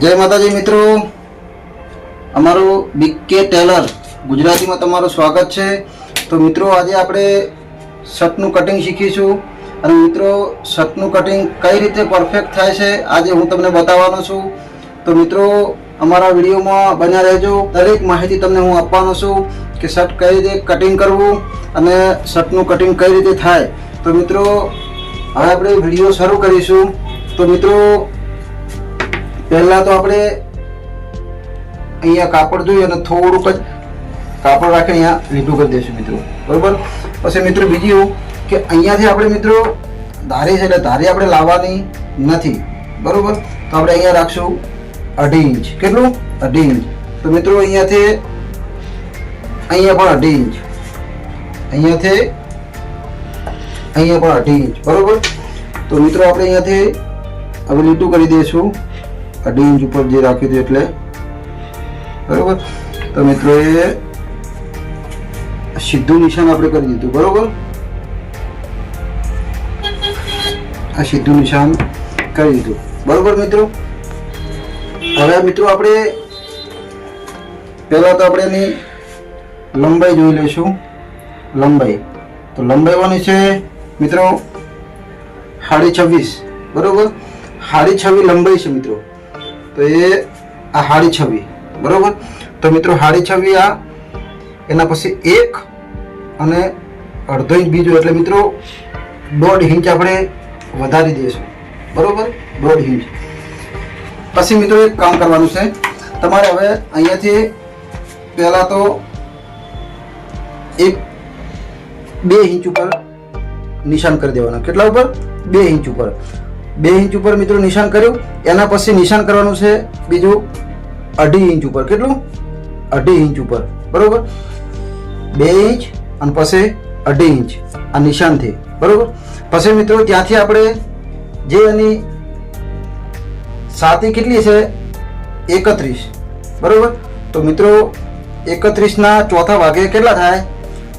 જય માતાજી મિત્રો. અમારું બીકે ટેલર ગુજરાતીમાં તમારું સ્વાગત છે. તો મિત્રો, આજે આપણે શર્ટનું કટિંગ શીખીશું. અને મિત્રો શર્ટનું કટિંગ કઈ રીતે પરફેક્ટ થાય છે, આજે હું તમને બતાવવાનો છું. તો મિત્રો, અમારા વિડીયોમાં બન્યા રહેજો. દરેક માહિતી તમને હું આપવાનો છું કે શર્ટ કઈ રીતે કટિંગ કરવું અને શર્ટનું કટિંગ કઈ રીતે થાય. તો મિત્રો, હવે આપણે વીડિયો શરૂ કરીશું. તો મિત્રો પહેલાં તો આપણે અહીંયા કાપડ જોઈએ અને થોડુંક જ કાપડ રાખીને અહીંયા લીટું કરી દઈશું મિત્રો. બરાબર? પછી મિત્રો બીજી એવું કે અહીંયાથી આપણે મિત્રો ધારી છે એટલે ધારી આપણે લાવવાની નથી. બરોબર? તો આપણે અહીંયા રાખશું અઢી ઇંચ. કેટલું? અઢી ઇંચ. તો મિત્રો અહીંયાથી અહીંયા પણ અઢી ઇંચ. અહીંયાથી અહીંયા પણ અઢી ઇંચ. બરોબર? તો મિત્રો આપણે અહીંયાથી હવે લીટું કરી દઈશું. અઢી ઇંચ ઉપર જે રાખ્યું હતું એટલે. બરોબર? તો મિત્રો એ સીધું નિશાન આપણે કરી દીધું. બરોબર? આ સીધું નિશાન કરી દીધું. બરોબર મિત્રો? હવે મિત્રો આપણે પહેલાં તો આપણે એની લંબાઈ જોઈ લઈશું. લંબાઈ. તો લંબાઈ વાની છે? મિત્રો સાડી છવ્વીસ. બરોબર? સાડી છવ્વીસ લંબાઈ છે મિત્રો. તો એ આ હાડી છવી બરોબર? તો મિત્રો હાડી છવી આ, એના પછી એક અને અડધો ઇંચ બીજું. એટલે મિત્રો દોઢ ઇંચ આપણે વધારી દઈશું. બરોબર? દોઢ ઇંચ. પછી મિત્રો એક કામ કરવાનું છે. તમારે હવે અહીંયાથી પહેલાં તો એક બે ઇંચ ઉપર નિશાન કરી દેવાના. કેટલા ઉપર? બે ઇંચ ઉપર. બે ઇંચ ઉપર મિત્રો નિશાન કર્યું. એના પછી નિશાન કરવાનું છે બીજું અઢી ઇંચ ઉપર. કેટલું? અઢી ઇંચ ઉપર. બરોબર? બે ઇંચ અને પછી અઢી ઇંચ. આ નિશાનથી. બરોબર? પછી મિત્રો ત્યાંથી આપણે જે એની સાતી કેટલી છે? એકત્રીસ. બરોબર? તો મિત્રો એકત્રીસના ચોથા ભાગે કેટલા થાય?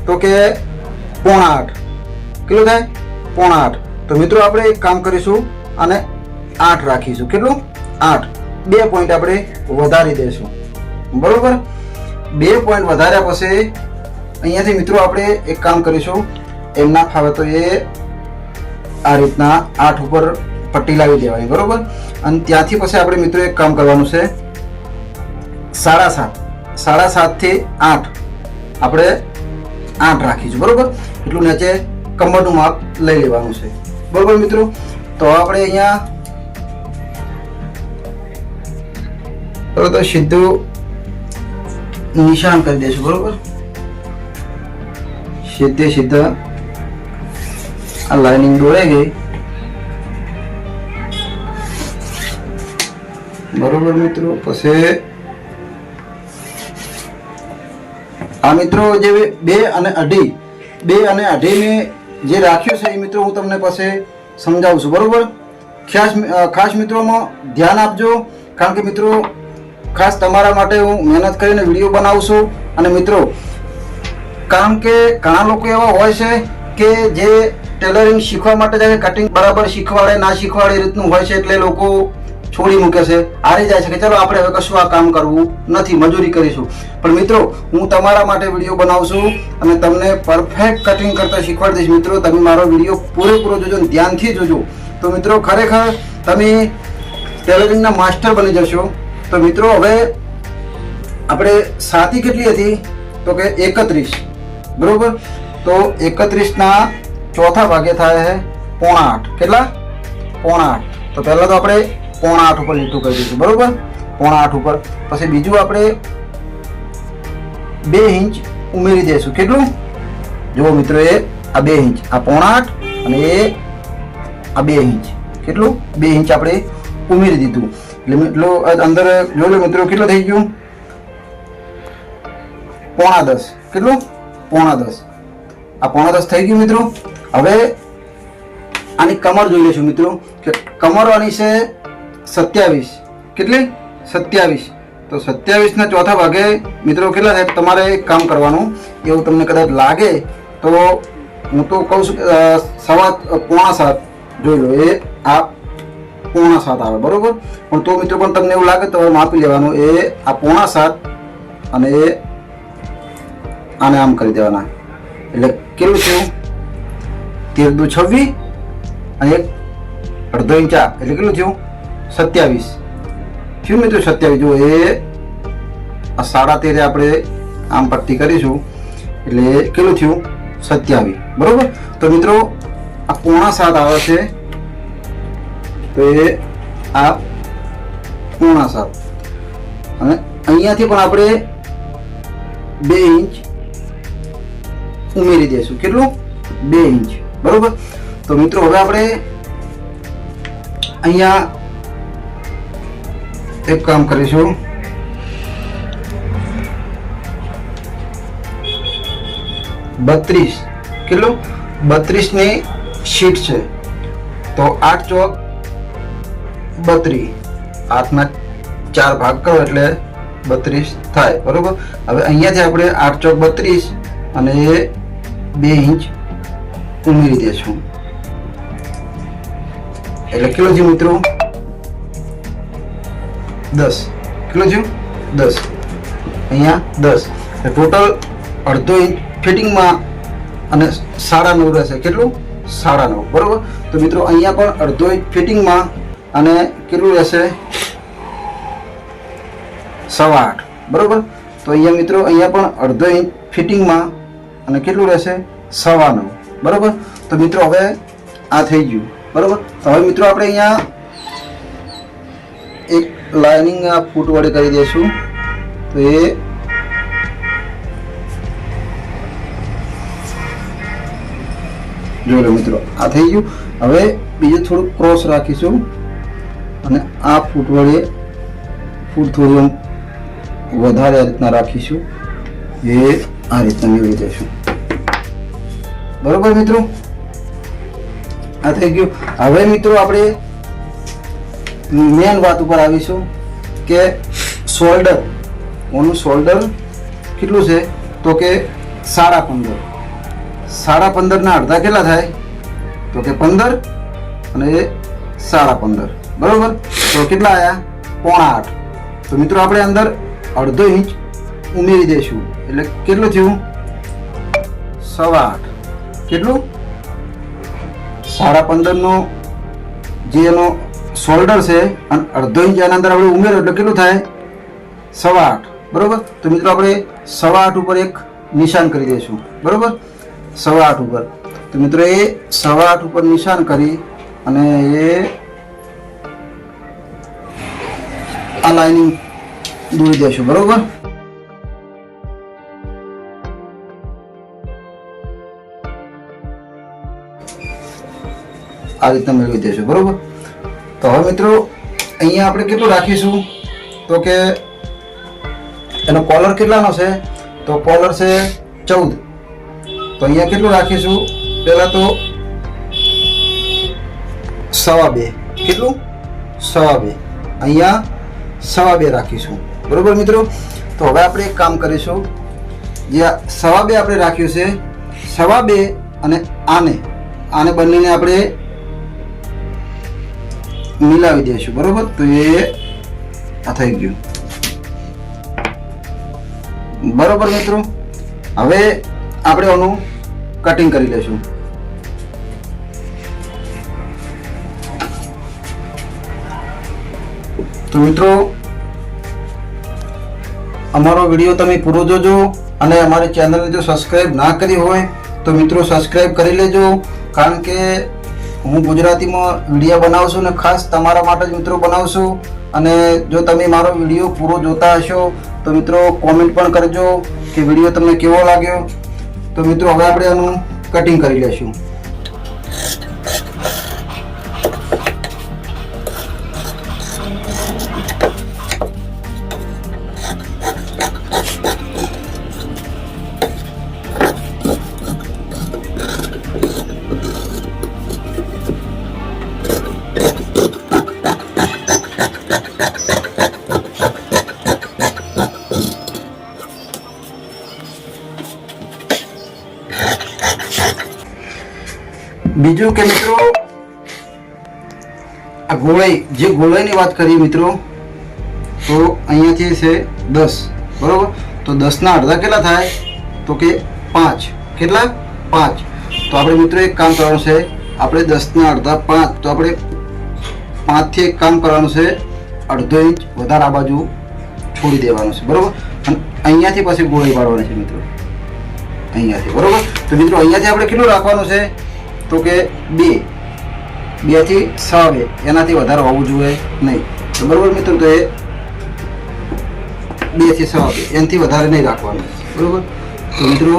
તો કે પોણા આઠ. કેટલું થાય? પોણા આઠ. તો મિત્રો આપણે એક કામ કરીશું. અને આઠ રાખીશું. કેટલું? આઠ. બે પોઈન્ટ આપણે વધારી દઈશું. બરોબર? બે પોઈન્ટ વધાર્યા પછી અહીંયાથી મિત્રો આપણે એક કામ કરીશું. એમના ફાવે તો એ આ રીતના આઠ ઉપર પટ્ટી લાવી દેવાની, બરોબર? અને ત્યાંથી પછી આપણે મિત્રો એક કામ કરવાનું છે. સાડા સાત. સાડા સાતથી આઠ આપણે આઠ રાખીશું, બરોબર? એટલું નીચે કમરનું માપ લઈ લેવાનું છે. બરોબર મિત્રો? તો આપણે અહીંયા બરોબર તો સીધું નિશાન કરી દઈશું બરોબર? સીધે સીધા આ લાઇનિંગ દોરાઈ ગઈ. બરોબર મિત્રો, પછી આ મિત્રો જે બે અને અઢી, બે અને અઢીને જે રાખ્યું છે એ મિત્રો હું તમને પાસે સમજાવું છું, બરોબર? ખાસ ખાસ મિત્રોમાં ધ્યાન આપજો, કારણ કે મિત્રો, ખાસ તમારા માટે હું મહેનત કરીને વીડિયો બનાવું છું. અને મિત્રો, કારણ કે ઘણા લોકો એવા હોય છે કે જે ટેલરિંગ શીખવા માટે જાય કટિંગ બરાબર શીખવાડે, ના શીખવાડે રીતનું હોય છે, એટલે લોકો છોડી મૂકે છે. હારી જાય છે કે ચલો આપણે હવે કશું આ કામ કરવું નથી, મજૂરી કરીશું. પણ મિત્રો, હું તમારા માટે વીડિયો બનાવું છું અને તમને પરફેક્ટ કટિંગ કરતા શીખવાડી દઈશ. મિત્રો, તમે મારો વીડિયો પૂરેપૂરો જોજો ધ્યાનથી જોજો. તો મિત્રો, ખરેખર તમે ટેલરિંગના માસ્ટર બની જશો. તો મિત્રો, હવે આપણે સાતી કેટલી હતી? તો કે એકત્રીસ. બરોબર? તો એકત્રીસના ચોથા ભાગે થાય છે પોણા આઠ. કેટલા? પોણા આઠ. તો પહેલાં તો આપણે પોણા આઠ ઉપર લીટું કરી દઈશું બરોબર? પોણા આઠ ઉપર. પછી બીજું આપણે બે ઇંચ ઉમેરી દઈશું. કેટલું? જુઓ મિત્રો એ, આ બે ઇંચ. આ પોણા આઠ અને એ આ બે ઇંચ. કેટલું? બે ઇંચ આપણે ઉમેરી દીધું. એટલે અંદર લો મિત્રો, કેટલું થઈ ગયું? પોણા દસ. કેટલું? પોણા દસ. આ પોણા દસ થઈ ગયું મિત્રો. હવે આની કમર જોઈ લઈશું મિત્રો, કે કમર આની છે સત્યાવીસ. કેટલી? સત્યાવીસ. તો સત્યાવીસના ચોથા ભાગે મિત્રો કેટલા થાય? તમારે એક કામ કરવાનું. એવું તમને કદાચ લાગે, તો હું તો કહું છું કે સવા પોણા સાત જોઈ લો. એ આ પોણા સાત આવે, બરાબર? પણ તો મિત્રો પણ તમને એવું લાગે તો માપી લેવાનું. એ આ પોણા સાત અને એ આને આમ કરી દેવાના. એટલે કેટલું થયું તેર દુ છવ્વીસ અને એક અડધો ઇંચ એટલે કેટલું થયું? સત્યાવીસ. થયું મિત્રો સત્યાવીસ? જુઓ, એ સાડા તેરે આપણે આમ પટ્ટી કરીશું. એટલે કેટલું થયું? સત્યાવીસ. બરોબર? તો મિત્રો, આ પોણા સાત આવે છે. તો એ આ પોણા સાત. અને અહીંયાથી પણ આપણે બે ઇંચ ઉમેરી દઈશું. કેટલું? બે ઇંચ. બરોબર? તો મિત્રો, હવે આપણે અહીંયા એક કામ કરીશું. બત્રીસ. કેટલું? બત્રીસની શીટ છે. તો આઠ ચોક બત્રીસ આઠના ચાર ભાગ કરો એટલે બત્રીસ થાય. બરોબર? હવે અહીંયાથી આપણે આઠ ચોક બત્રીસ અને એ બે ઇંચ ઉમેરી દઈશું. એટલે કેટલો છે મિત્રો? દસ. કેટલું થયું? દસ. અહીંયા દસ. ટોટલ અડધો ઇંચ ફિટિંગમાં અને સાડા નવ રહેશે. કેટલું? સાડા નવ. બરાબર? તો મિત્રો, અહીંયા પણ અડધો ઇંચ ફિટિંગમાં અને કેટલું રહેશે? સવા આઠ. બરોબર? તો અહીંયા મિત્રો, અહીંયા પણ અડધો ઇંચ ફિટિંગમાં અને કેટલું રહેશે? સવા નવ. બરાબર? તો મિત્રો, હવે આ થઈ ગયું. બરાબર? તો હવે મિત્રો, આપણે અહીંયા લાઇનિંગ આ ફૂટ વડે કરી દઈશું તો એ જોઈ લો મિત્રો, આ થઈ ગયું. હવે બીજું થોડું ક્રોસ રાખીશું અને આ ફૂટ વડે ફૂટ થોડું વધારે આ રીતના રાખીશું. એ આ રીતના મેળવી દઈશું બરોબર મિત્રો? આ થઈ ગયું. હવે મિત્રો આપણે મેન વાત ઉપર આવીશું કે શોલ્ડર ઓનું શોલ્ડર કેટલું છે? તો કે સાડા પંદર. સાડા પંદરના અડધા કેટલા થાય? તો કે પંદર અને સાડા પંદર. બરાબર? તો કેટલા આવ્યા પોણા આઠ. તો મિત્રો આપણે અંદર અડધો ઇંચ ઉમેરી દઈશું. એટલે કેટલું થયું? સવા આઠ. કેટલું? સાડા પંદરનો જે એનો શોલ્ડર છે અને અડધો ઇંચ આના અંદર આપણે ઉમેરો એટલે કેટલું થાય? સવા આઠ બરોબર? તો મિત્રો આપણે સવા આઠ ઉપર એક નિશાન કરી દઈશું. બરોબર? સવા આઠ ઉપર. તો મિત્રો એ સવા આઠ ઉપર નિશાન કરી અને એ આ લાઇનિંગ દોરી દઈશું. બરોબર? આ રીતના મેળવી દઈશું. બરોબર? તો હવે મિત્રો, અહીંયા આપણે કેટલું રાખીશું? તો કે એનો કોલર કેટલાનો છે? તો કોલર છે ચૌદ. તો અહીંયા કેટલું રાખીશું? પહેલાં તો સવા બે. કેટલું? સવા બે. અહીંયા સવા બે રાખીશું. બરાબર મિત્રો? તો હવે આપણે એક કામ કરીશું. જે સવા બે આપણે રાખ્યું છે, સવા બે અને આને. આને બંનેને આપણે મિલાવી દેશું, બરોબર? તો એ આ થઈ ગયું. બરોબર મિત્રો? હવે આપણે આનું કટિંગ કરી લેશું તો મિત્રો, અમારો વીડિયો તમે પૂરો જોજો અને અમારી ચેનલને જો સબસ્ક્રાઈબ ના કરી હોય, તો મિત્રો સબસ્ક્રાઈબ કરી લેજો, કારણ કે હું ગુજરાતીમાં વીડિયો બનાવું છું ને ખાસ તમારા માટે જ મિત્રો બનાવું છું. અને જો તમે મારો વીડિયો પૂરો જોતા હશો, તો મિત્રો કોમેન્ટ પણ કરજો કે વીડિયો તમને કેવો લાગ્યો. તો મિત્રો, હવે આપણે આનું કટિંગ કરી લેશું બીજું કે મિત્રો? આ ગોળાઈ, જે ગોળાઈની વાત કરીએ મિત્રો, તો અહીંયાથી છે દસ, બરોબર? તો દસના અડધા કેટલા થાય? તો કે પાંચ. કેટલા? પાંચ. તો આપણે મિત્રો એક કામ કરવાનું છે, આપણે દસના અડધા પાંચ, તો આપણે પાંચથી એક કામ કરવાનું છે, અડધો ઇંચ વધારે આ બાજુ છોડી દેવાનું છે, બરોબર? અને અહીંયાથી પછી ગોળી પાડવાની છે મિત્રો. અહીંયાથી, બરોબર? તો મિત્રો અહીંયાથી આપણે કેટલું રાખવાનું છે? તો કે બે. બેથી છ બે એનાથી વધારે હોવું જોઈએ નહીં. તો મિત્રો, તો એ બેથી છ બે એનાથી વધારે નહીં રાખવાનું. બરોબર? તો મિત્રો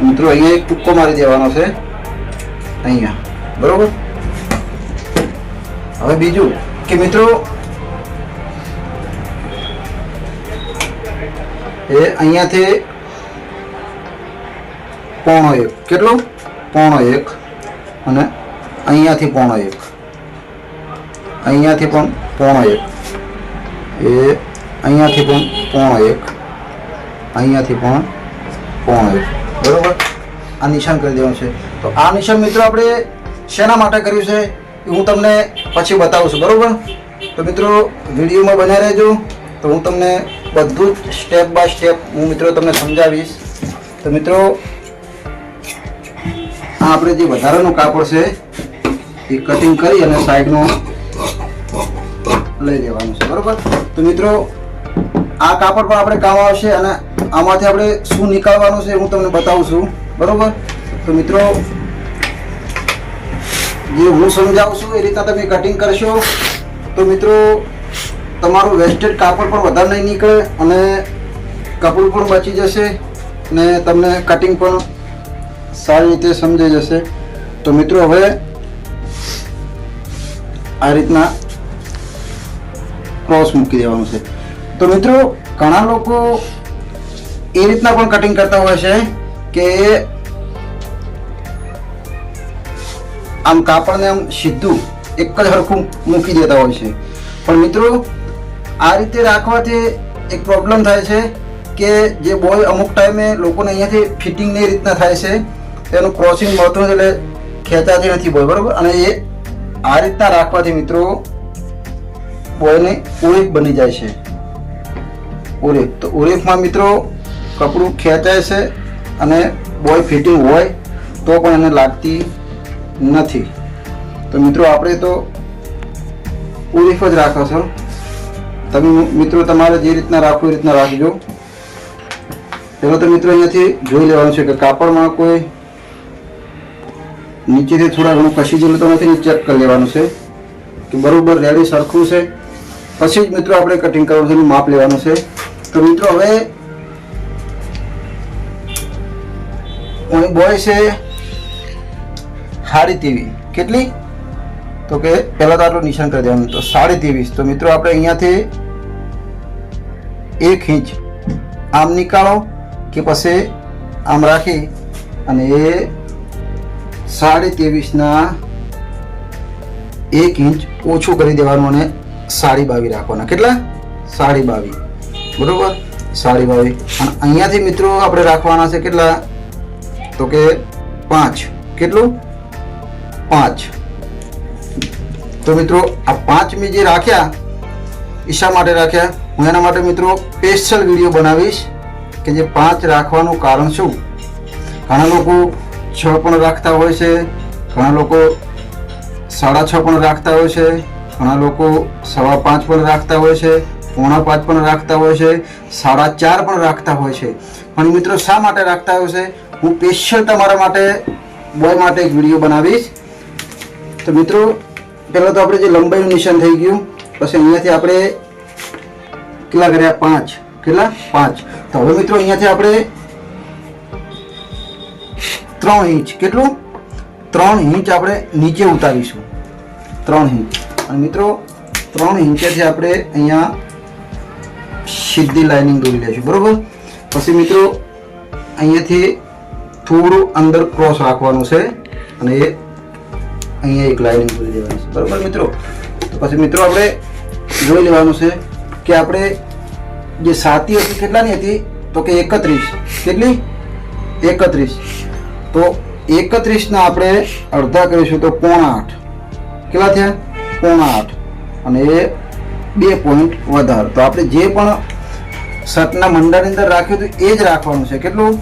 મિત્રો, અહીંયા એક ટૂંકો મારી દેવાનો છે. અહીંયા. બરોબર? હવે બીજું કે મિત્રો એ અહીંયાથી પોણો એક. કેટલું? પોણો એક. અને અહીંયાથી પોણો એક. અહીંયાથી પણ પોણો એક. એ અહીંયાથી પણ પોણો એક. અહીંયાથી પણ પોણો એક. બરાબર? આ નિશાન કરી દેવાનું છે. તો આ નિશાન મિત્રો આપણે શેના માટે કર્યું છે? એ હું તમને પછી બતાવું છું. બરાબર? તો મિત્રો, વિડીયોમાં બન્યા રહેજો. તો હું તમને બધું જ સ્ટેપ બાય સ્ટેપ હું મિત્રો તમને સમજાવીશ. તો મિત્રો, આ આપણે જે વધારાનું કાપડ છે, એ કટિંગ કરી અને સાઈડનું લઈ લેવાનું છે, બરોબર? તો મિત્રો, આ કાપડ પણ આપણે કામ આવશે અને આમાંથી આપણે શું નીકાળવાનું છે હું તમને બતાવું છું, બરોબર? તો મિત્રો, જે હું સમજાવું છું એ રીતના તમે કટિંગ કરશો. તો મિત્રો તમારું વેસ્ટેડ કાપડ પણ વધારે નહીં નીકળે અને કપડું પણ બચી જશે ને તમને કટિંગ પણ સારી રીતે સમજાઈ જશે. તો મિત્રો, હવે આ રીતના ક્રોસ મૂકી દેવાનું છે. તો મિત્રો, ઘણા લોકો એ રીતના પણ કટિંગ કરતા હોય છે કે આમ કાપડને આમ સીધું એક જ હરખું મૂકી દેતા હોય છે. પણ મિત્રો આ રીતે રાખવાથી એક પ્રોબ્લેમ થાય છે કે જે બોય અમુક ટાઈમે લોકોને અહીંયાથી ફિટિંગ એ રીતના થાય છે. તેનું ક્રોસિંગ મળતું એટલે ખેંચાતી નથી બોય બરાબર? અને એ આ રીતના રાખવાથી મિત્રો બોયને ઉરેક બની જાય છે. ઉરેક તો ઉરેકમાં મિત્રો કપડું ખેંચાય છે અને બોય ફિટિંગ હોય તો પણ એને લાગતી નથી. તો મિત્રો આપણે તો ઉરીફ જ રાખો છો તમે મિત્રો તમારે જે રીતના રાખવું એ રીતના રાખજો. પેલો તો મિત્રો અહીંયાથી જોઈ લેવાનું છે કે કાપડમાં કોઈ નીચેથી થોડા ઘણું કશી જેલું તો નથી ચેક કરી લેવાનું છે કે બરાબર રેડી સરખું છે. પછી જ મિત્રો આપણે કટિંગ કરવાનું છે માપ લેવાનું છે. તો મિત્રો હવે બોય છે સાડી ત્રેવીસ. કેટલી? તો કે પહેલાં તો આટલું નિશાન કરી દેવાનું. તો સાડી ત્રેવીસ. તો મિત્રો આપણે અહીંયાથી એક ઇંચ આમ નીકાળો કે પછી આમ રાખી અને એ સાડી ત્રેવીસના એક ઇંચ ઓછું કરી દેવાનું અને સાડી બાવી રાખવાના. કેટલા? સાડી બાવી. બરોબર? સાડી બાવી. અને અહીંયાથી મિત્રો આપણે રાખવાના છે કેટલા? તો કે પાંચ. કેટલું? પાંચ. તો મિત્રો આ પાંચ મેં જે રાખ્યા ઈશા માટે રાખ્યા. હું એના માટે મિત્રો સ્પેશિયલ વીડિયો બનાવીશ કે જે પાંચ રાખવાનું કારણ શું? ઘણા લોકો છ પણ રાખતા હોય છે. ઘણા લોકો સાડા છ પણ રાખતા હોય છે. ઘણા લોકો સવા પાંચ પણ રાખતા હોય છે. પોણા પાંચ પણ રાખતા હોય છે. સાડા ચાર પણ રાખતા હોય છે. પણ મિત્રો શા માટે રાખતા હોય છે? હું સ્પેશિયલ તમારા માટે બોય માટે એક વીડિયો બનાવીશ. તો મિત્રો, પહેલાં તો આપણે જે લંબાઈનું નિશાન થઈ ગયું પછી અહીંયાથી આપણે કેટલા કર્યા? પાંચ. કેટલા? પાંચ. તો હવે મિત્રો અહીંયાથી આપણે ત્રણ ઇંચ. કેટલું? ત્રણ ઇંચ આપણે નીચે ઉતારીશું. ત્રણ ઇંચ. અને મિત્રો, ત્રણ ઇંચેથી આપણે અહીંયા સીધી લાઇનિંગ દોરી લઈશું. બરોબર? પછી મિત્રો, અહીંયાથી થોડું અંદર ક્રોસ રાખવાનું છે. અને એ અહીંયા એક લાઇનિંગ દોરી દેવાની છે. બરાબર મિત્રો? તો પછી મિત્રો આપણે જોઈ લેવાનું છે કે આપણે જે સાતી હતી, કેટલાની હતી? તો કે એકત્રીસ. કેટલી? એકત્રીસ. તો એકત્રીસના આપણે અડધા કરીશું તો પોણા આઠ કેટલા થયા? પોણા આઠ અને એ બે પોઈન્ટ વધારે. તો આપણે જે પણ સતના મંડાની અંદર રાખ્યું હતું, એ જ રાખવાનું છે. કેટલું?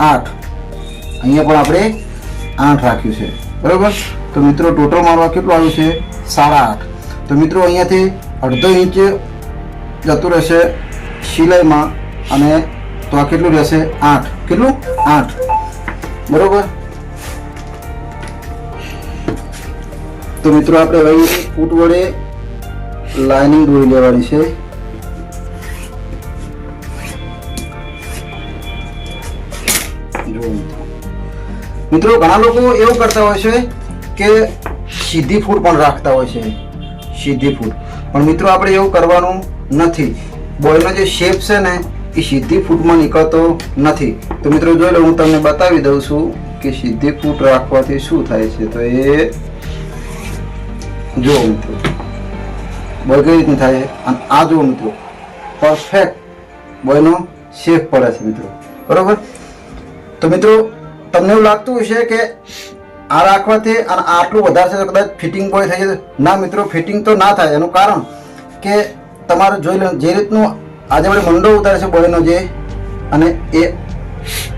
આઠ. અહીંયા પણ આપણે આઠ રાખ્યું છે. બરાબર? તો મિત્રો, ટોટલ મારવા કેટલું આવ્યું છે? સાડા આઠ. તો મિત્રો અહીંયાથી અડધો ઇંચ જતું રહેશે સિલાઈમાં અને તો આ કેટલું રહેશે? આઠ. કેટલું? આઠ. બરોબર? તો મિત્રો આપણે હવે ફૂટ વડે લાઇનિંગ દોરી લેવાની છે. મિત્રો ઘણા લોકો એવું કરતા હોય છે કે સીધી ફૂટ પણ રાખતા હોય છે. સીધી ફૂટ પણ મિત્રો, આપણે એવું કરવાનું નથી. બોયનો જે શેપ છે ને, એ સીધી ફૂટમાં નીકળતો નથી. તો મિત્રો, જોઈ લો, હું તમને બતાવી દઉં છું કે સીધી ફૂટ રાખવાથી શું થાય છે. તો એ જુઓ મિત્રો. બોય કઈ રીતની થાય અને આ જુઓ મિત્રો. પરફેક્ટ બોયનો શેપ પડે છે મિત્રો. બરોબર? તો મિત્રો, તમને એવું લાગતું હશે કે આ રાખવાથી અને આટલું વધારે છે તો કદાચ ફિટિંગ બોય થઈ જશે. ના મિત્રો ફિટિંગ તો ના થાય. એનું કારણ કે તમારે જોઈ લો, જે રીતનું આજે આપણે મંડો ઉતારે છે બોયનો જે, અને એ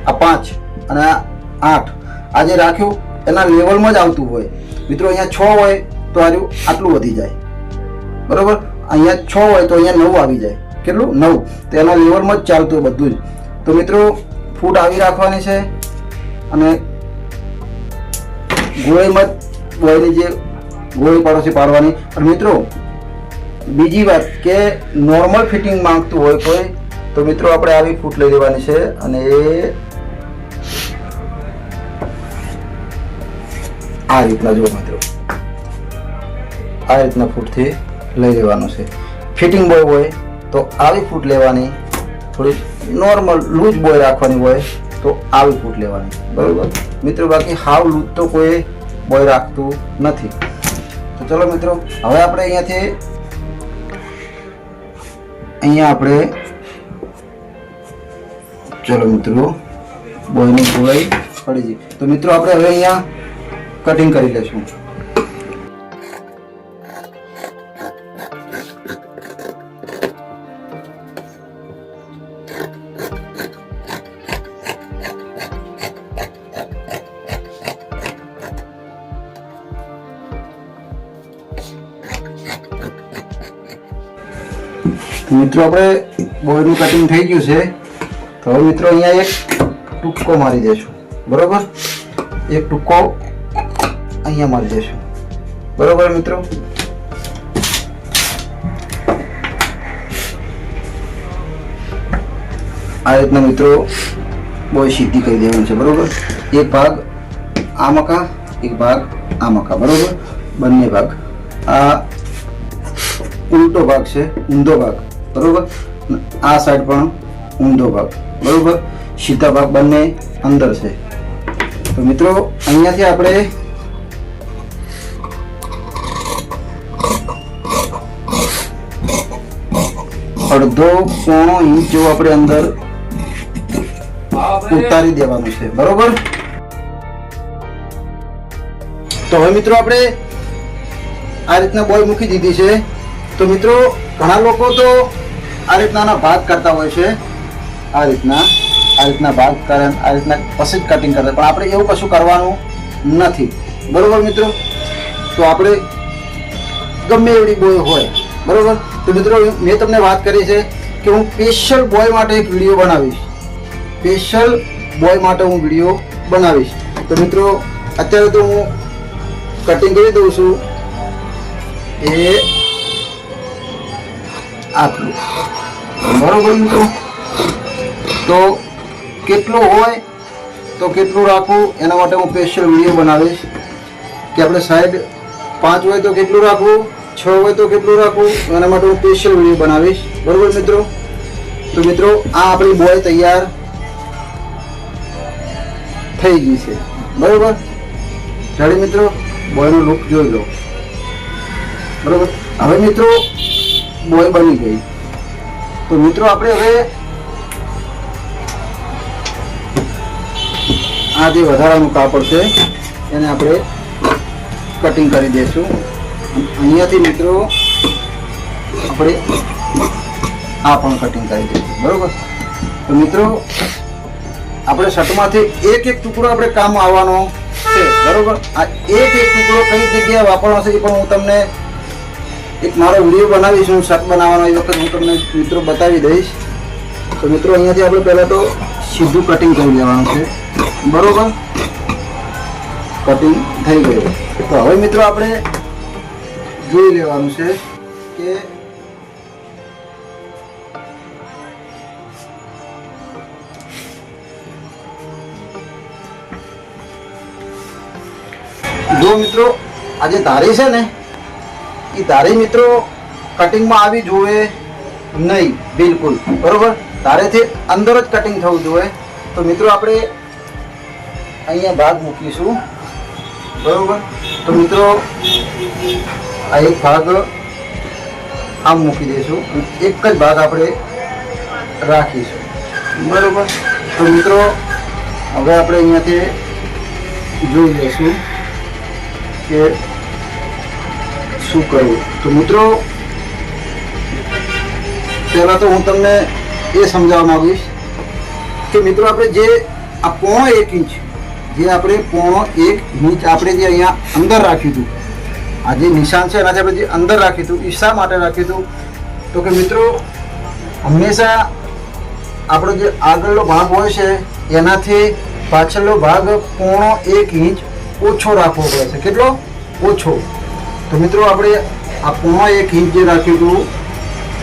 આ પાંચ અને આ આઠ આ જે રાખ્યું, એના લેવલમાં જ આવતું હોય. મિત્રો, અહીંયા છ હોય તો આર્યું આટલું વધી જાય. બરાબર? અહીંયા છ હોય તો અહીંયા નવ આવી જાય. કેટલું? નવ. તો એના લેવલમાં જ ચાલતું હોય બધું જ. તો મિત્રો, ફૂટ આવી રાખવાની છે અને ગોળીમાં જ ગોળીની જે ગોળી પાડોશી પાડવાની. પણ મિત્રો, બીજી વાત કે નોર્મલ ફિટિંગ માંગતું હોય કોઈ, તો મિત્રો આપણે આવી ફૂટ લઈ લેવાની છે અને એ આ રીતના જુઓ મિત્રો. આ રીતના ફૂટથી લઈ લેવાનું છે. ફિટિંગ બોય હોય તો આવી ફૂટ લેવાની. થોડી નોર્મલ લૂઝ બોય રાખવાની હોય. તો આવી ફૂટ લેવાની. બરોબર? મિત્રો, બાકી હાવ લૂઝ તો કોઈ બોય રાખતું નથી. તો ચલો મિત્રો, હવે આપણે અહીંયાથી, અહીંયા આપણે, ચલો મિત્રો, બોયની ગોળાઈ પડી જઈ તો મિત્રો, આપણે હવે અહીંયા કટિંગ કરી લેશું મિત્રો, આપણે બોયનું કટિંગ થઈ ગયું છે. તો હવે મિત્રો, અહીંયા એક ટૂંકો મારી દઈશું. બરાબર? એક ટૂંકો અહીંયા મારી દઈશું. બરાબર, મિત્રો? આ રીતના મિત્રો, બોય સીધી કરી દેવાનું છે, બરોબર? એક ભાગ આ મકા, એક ભાગ આ મકા, બરોબર? બંને ભાગ. આ ઉલટો ભાગ છે, ઊંધો ભાગ. બરોબર? આ સાઈડ પણ ઊંધો ભાગ. બરોબર? સીધા ભાગ બંને અંદર છે. તો મિત્રો, અહીંયાથી આપણે અડધો પોણો ઇંચ જેવું આપણે અંદર ઉતારી દેવાનું છે. બરોબર? તો હવે મિત્રો, આપણે આ રીતના બોય મૂકી દીધી છે. તો મિત્રો, ઘણા લોકો તો આ રીતના ભાગ કરતા હોય છે. આ રીતના આ રીતના ભાગ કરે આ રીતના પછી જ કટિંગ કરતા પણ આપણે એવું કશું કરવાનું નથી. બરાબર મિત્રો? તો આપણે ગમે એવડી બોય હોય, બરાબર? તો મિત્રો, મેં તમને વાત કરી છે કે હું સ્પેશિયલ બોય માટે એક વીડિયો બનાવીશ. સ્પેશિયલ બોય માટે હું વીડિયો બનાવીશ. તો મિત્રો, અત્યારે તો હું કટિંગ કરી દઉં છું. એ આટલું. બરોબર મિત્રો? તો કેટલું હોય તો કેટલું રાખવું એના માટે હું સ્પેશિયલ વીડિયો બનાવીશ. કે આપણે સાઈડ પાંચ હોય તો કેટલું રાખવું? છ હોય તો કેટલું રાખવું? એના માટે હું સ્પેશિયલ વીડિયો બનાવીશ. બરોબર મિત્રો? તો મિત્રો, આ આપણી બોય તૈયાર થઈ ગઈ છે. બરોબર? ચાલે મિત્રો? બોયનો લુક જોઈ લો. બરોબર? હવે મિત્રો બોય બની ગઈ. તો મિત્રો, આપણે હવે આ જે વધારાનું કાપડ છે, એને આપણે કટિંગ કરી દઈશું. અહીંયાથી મિત્રો, આપણે આ પણ કટિંગ કરી દઈશું. બરોબર? તો મિત્રો, આપણે શર્ટમાંથી એક એક ટુકડો આપણે કામ આવવાનો છે. બરોબર? આ એક એક ટુકડો કઈ જગ્યાએ વાપરવાનો છે એ પણ હું તમને એક મારો વીડિયો બનાવીશ, હું શર્ટ બનાવવાનો એ વખત હું તમને મિત્રો બતાવી દઈશ. તો મિત્રો અહીંયાથી આપણે પહેલાં તો સીધું કટિંગ કરી લેવાનું છે. બરોબર? કટિંગ થઈ ગયું. તો હવે મિત્રો આપણે જોઈ લેવાનું છે કે જો મિત્રો આજે તારી છે ને એ ધારી મિત્રો કટિંગમાં આવી જોવે નહીં, બિલકુલ. બરોબર? ધારેથી અંદર જ કટિંગ થવું જોઈએ તો મિત્રો આપણે અહીંયા ભાગ મૂકીશું. બરાબર? તો મિત્રો આ એક ભાગ આમ મૂકી દઈશું. એક જ ભાગ આપણે રાખીશું. બરાબર? તો મિત્રો હવે આપણે અહીંયાથી જોઈ લઈશું કે શું કરવું તો મિત્રો, પહેલાં તો હું તમને એ સમજાવવા માંગીશ કે મિત્રો, આપણે જે આ પોણો એક ઇંચ, જે આપણે પોણો એક ઇંચ આપણે જે અહીંયા અંદર રાખ્યું હતું, આ જે નિશાન છે એનાથી આપણે જે અંદર રાખ્યું હતું, એ શા માટે રાખ્યું હતું? તો કે મિત્રો, હંમેશા આપણો જે આગળનો ભાગ હોય છે, એનાથી પાછળનો ભાગ પોણો એક ઇંચ ઓછો રાખવો પડે છે. કેટલો? ઓછો. તો મિત્રો આપણે આ પોણો એક ઇંચ જે રાખ્યું હતું,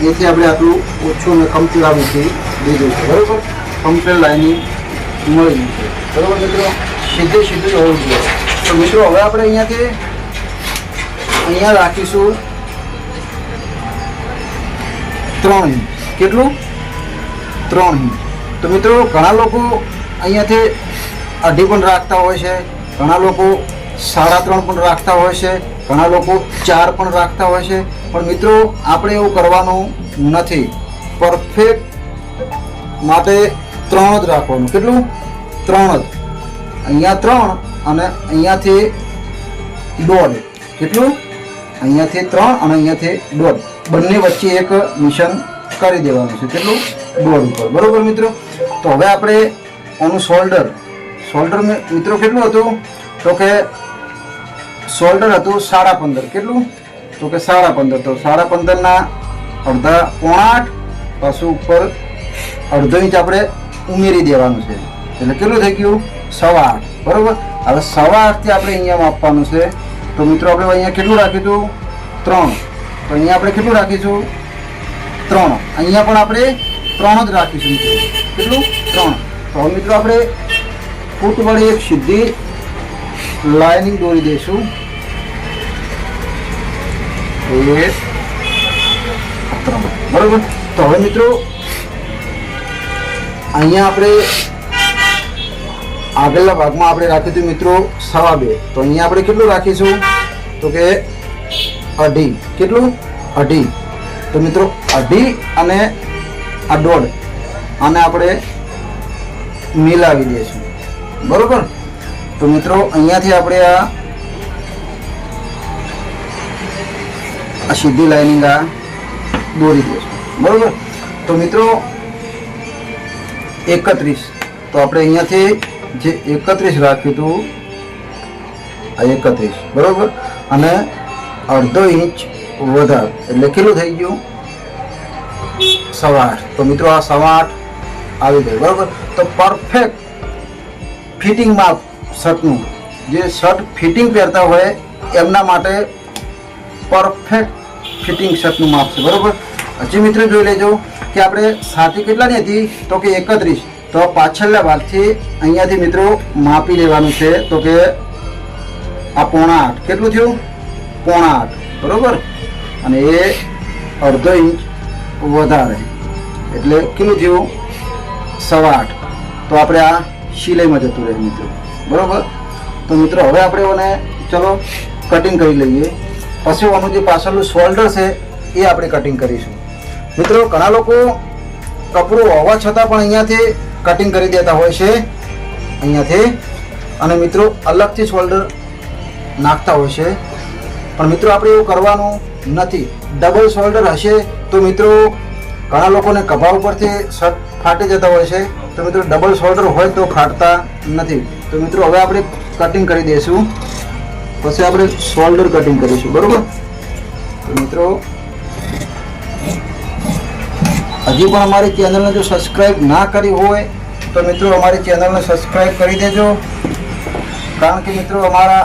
એથી આપણે આટલું ઓછું અને કમ્પ્લીટ મૂકી દીધું છે. બરાબર? કમ્પ્લેન લાઈનિંગ મળી છે. બરાબર મિત્રો? સીધે સીધું હોવું જોઈએ. તો મિત્રો હવે આપણે અહીંયાથી અહીંયા રાખીશું ત્રણ ઇંચ કેટલું? ત્રણ ઇંચ તો મિત્રો ઘણા લોકો અહીંયાથી અઢી પણ રાખતા હોય છે. ઘણા લોકો સાડા ત્રણ પણ રાખતા હોય છે, ઘણા લોકો ચાર પણ રાખતા હોય છે. પણ મિત્રો, આપણે એવું કરવાનું નથી. પરફેક્ટ માટે ત્રણ જ રાખવાનું. કેટલું? ત્રણ જ. અહીંયા ત્રણ અને અહીંયાથી દોઢ. કેટલું? અહીંયાથી ત્રણ અને અહીંયાથી દોઢ. બંને વચ્ચે એક મિશન કરી દેવાનું છે. કેટલું? દોઢ ઉપર. બરોબર મિત્રો? તો હવે આપણે આનું શોલ્ડર શોલ્ડર મિત્રો, કેટલું હતું? તો કે શોલ્ડર હતું સાડા પંદર. કેટલું? તો કે સાડા પંદર. તો સાડા પંદરના અડધા પોણા આઠ, પાછું ઉપર અડધો ઇંચ આપણે ઉમેરી દેવાનું છે. એટલે કેટલું થઈ ગયું? સવા આઠ. બરાબર? હવે સવા આઠથી આપણે અહીંયા માપવાનું છે. તો મિત્રો, આપણે અહીંયા કેટલું રાખ્યું હતું? ત્રણ. તો અહીંયા આપણે કેટલું રાખીશું? ત્રણ. અહીંયા પણ આપણે ત્રણ જ રાખીશું. કેટલું? ત્રણ. તો હવે મિત્રો, આપણે ફૂટ વડે એક સીધી લાઇનિંગ દોરી દઈશું. તો હવે મિત્રો, અહીંયા આપણે આગળના ભાગમાં આપણે રાખ્યું હતું મિત્રો સવા બે. તો અહીંયા આપણે કેટલું રાખીશું? તો કે અઢી. કેટલું? અઢી. તો મિત્રો, અઢી અને આ દોઢ. આને આપણે મિલાવી દઈશું. બરોબર? તો મિત્રો, અહીંયાથી આપણે આ આ સીધી લાઇનિંગ આ દોરી દઈશું બરોબર? તો મિત્રો, એકત્રીસ. તો આપણે અહીંયાથી જે એકત્રીસ રાખ્યું હતું, આ એકત્રીસ. બરોબર? અને અડધો ઇંચ વધાર. એટલે કેટલું થઈ ગયું? સવા આઠ. તો મિત્રો, આ સવા આઠ આવી ગયું. બરોબર? તો પરફેક્ટ ફિટિંગ માપ શર્ટનું. જે શર્ટ ફિટિંગ પહેરતા હોય, એમના માટે પરફેક્ટ ફિટિંગ શર્ટનું માપ છે, બરાબર? હજી મિત્રો જોઈ લેજો કે આપણે સાથી કેટલાની હતી? તો કે એકત્રીસ. તો પાછળના ભાગથી અહીંયાથી મિત્રો માપી લેવાનું છે, તો કે આ પોણા આઠ. કેટલું થયું? પોણા આઠ. બરોબર? અને એ અડધો ઇંચ વધારે. એટલે કેટલું થયું? સવા આઠ. તો આપણે આ સિલાઈમાં જતું રહે મિત્રો. બરાબર? તો મિત્રો, હવે આપણે એને ચલો કટિંગ કરી લઈએ. પછી આનું જે પાછળનું શોલ્ડર છે, એ આપણે કટિંગ કરીશું. મિત્રો, ઘણા લોકો કપડું હોવા છતાં પણ અહીંયાથી કટિંગ કરી દેતા હોય છે. અહીંયાથી. અને મિત્રો, અલગથી શોલ્ડર નાખતા હોય છે. પણ મિત્રો, આપણે એવું કરવાનું નથી. ડબલ શોલ્ડર હશે તો મિત્રો, ઘણા લોકોને કભા ઉપરથી શર્ટ ફાટી જતા હોય છે. તો મિત્રો ડબલ શોલ્ડર હોય તો ફાટતા નથી. તો મિત્રો, હવે આપણે કટિંગ કરી દઈશું. પછી આપણે શોલ્ડર કટિંગ કરીશું, બરોબર? મિત્રો, હજી પણ અમારી ચેનલને જો સબસ્ક્રાઈબ ના કરી હોય, તો મિત્રો અમારી ચેનલને સબસ્ક્રાઈબ કરી દેજો. કારણ કે મિત્રો અમારા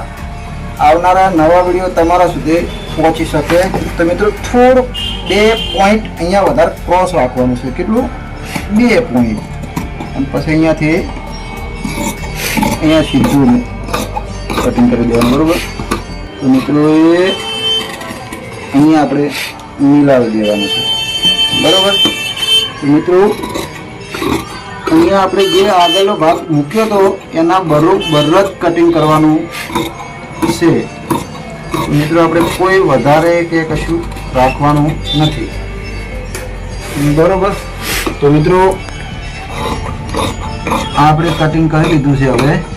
આવનારા નવા વીડિયો તમારા સુધી પહોંચી શકે. તો મિત્રો, થોડુંક બે પોઈન્ટ અહીંયા વધારે ક્રોસ રાખવાનું છે. કેટલું? બે પોઈન્ટ અને પછી અહીંયાથી અહીંયા સીધું કટિંગ કરી દેવાનું, બરોબર? તો મિત્રો એ અહીંયા આપણે મિલાવી દેવાનું છે. બરોબર? મિત્રો, અહીંયા આપણે જે આગળનો ભાગ મૂક્યો હતો એના બરોબર જ કટિંગ કરવાનું છે. મિત્રો આપણે કોઈ વધારે કે કશું રાખવાનું નથી. બરોબર? તો મિત્રો આપણે કટિંગ કરી લીધું છે હવે.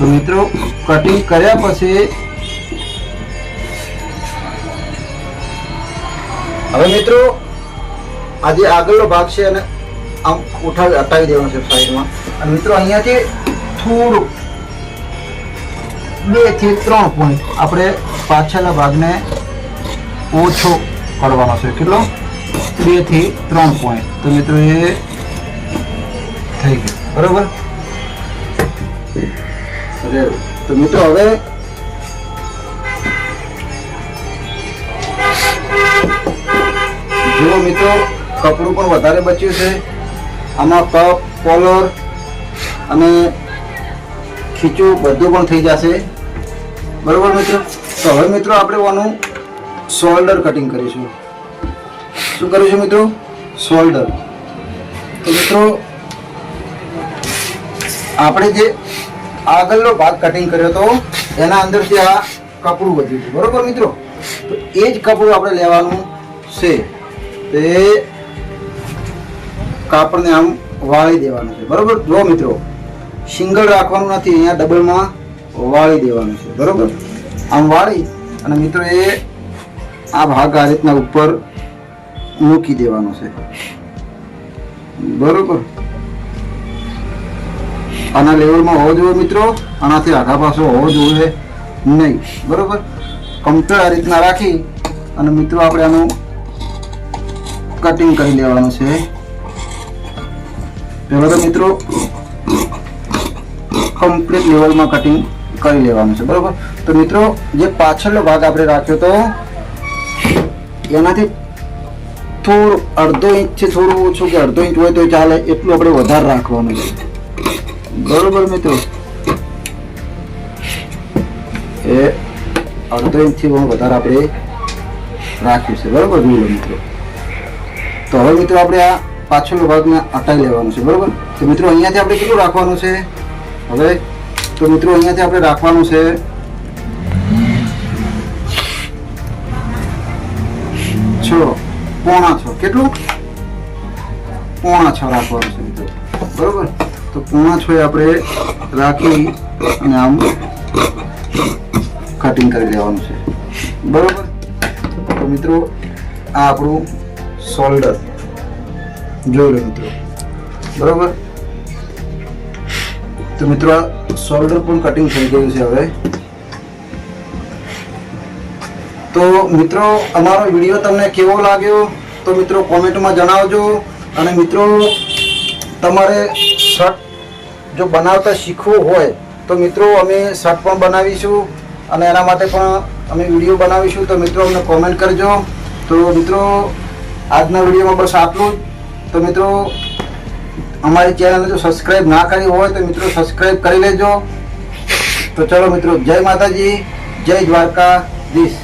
તો મિત્રો કટિંગ કર્યા પછી હવે મિત્રો આ જે આગળનો ભાગ છે અને આમ ઉઠાવી, હટાવી દેવાનો છે સાઈડમાં. અને મિત્રો, અહીંયાથી થોડું બેથી ત્રણ પોઈન્ટ આપણે પાછળના ભાગને ઓછો કરવાનો છે. કેટલો? બેથી ત્રણ પોઈન્ટ તો મિત્રો, એ થઈ ગયું. બરોબર? અરે, તો મિત્રો હવે જુઓ મિત્રો કપડું પણ વધારે બચ્યું છે. આમાં કપ કોલર અને ખીચું બધું પણ થઈ જશે. બરોબર મિત્રો? તો હવે મિત્રો આપણે આનું શોલ્ડર કટિંગ કરીશું. શું કરીશું મિત્રો? શોલ્ડર તો મિત્રો આપણે જે આગળનો ભાગ કટિંગ કર્યો હતો. એના અંદરથી આ કપડું વધ્યું છે બરોબર મિત્રો? તો એ જ કપડું આપણે લેવાનું છે. તે કાપડને આમ વાળી દેવાનું છે. બરોબર? જો મિત્રો, સિંગલ રાખવાનું નથી, અહીંયા ડબલમાં વાળી દેવાનું છે. બરોબર? આમ વાળી અને મિત્રો એ આ ભાગ આ રીતના ઉપર મૂકી દેવાનો છે. બરોબર? આના લેવલમાં હોવો જોઈએ મિત્રો. આનાથી આઘા પાછો હોવો જોઈએ નહીં. બરોબર? કમ્પ્યુટર આ રીતના રાખી અને મિત્રો આપણે આનું કટિંગ કરી લેવાનું છે. તો મિત્રો કમ્પ્લીટ લેવલમાં કટિંગ કરી લેવાનું છે. બરોબર? તો મિત્રો જે પાછળનો ભાગ આપણે રાખ્યો તો એનાથી થોડું અડધો ઇંચથી થોડું ઓછું કે અડધો ઇંચ હોય તો ચાલે, એટલું આપણે વધારે રાખવાનું છે. બરોબર મિત્રો. એ અડધો ઇંચથી વધારે આપણે રાખ્યું છે. બરોબર મિત્રો. તો હવે મિત્રો આપણે આ પાછળનો ભાગને હટાવી લેવાનું છે. બરોબર? તો મિત્રો અહીંયાથી આપણે કેટલું રાખવાનું છે? હવે તો મિત્રો અહીંયાથી આપણે રાખવાનું છે. છ. પોણા છ. કેટલું? પોણા છ રાખવાનું છે મિત્રો. બરોબર? તો પૂણા છ એ આપણે રાખી અને આમ કટિંગ કરી લેવાનું છે. બરોબર? તો મિત્રો, આ આપણું શોલ્ડર જોઈ લો મિત્રો. બરોબર? તો મિત્રો, આ શોલ્ડર પણ કટિંગ થઈ ગયું છે હવે. તો મિત્રો, અમારો વીડિયો તમને કેવો લાગ્યો? તો મિત્રો કોમેન્ટમાં જણાવજો. અને મિત્રો, તમારે શર્ટ જો બનાવતા શીખવું હોય, તો મિત્રો અમે શર્ટ પણ બનાવીશું અને એના માટે પણ અમે વીડિયો બનાવીશું. તો મિત્રો અમને કોમેન્ટ કરજો. તો મિત્રો, આજના વિડીયોમાં બસ આટલું જ. તો મિત્રો, અમારી ચેનલને જો સબસ્ક્રાઈબ ના કરી હોય, તો મિત્રો સબસ્ક્રાઈબ કરી લેજો. તો ચલો મિત્રો, જય માતાજી, જય દ્વારકા દીશ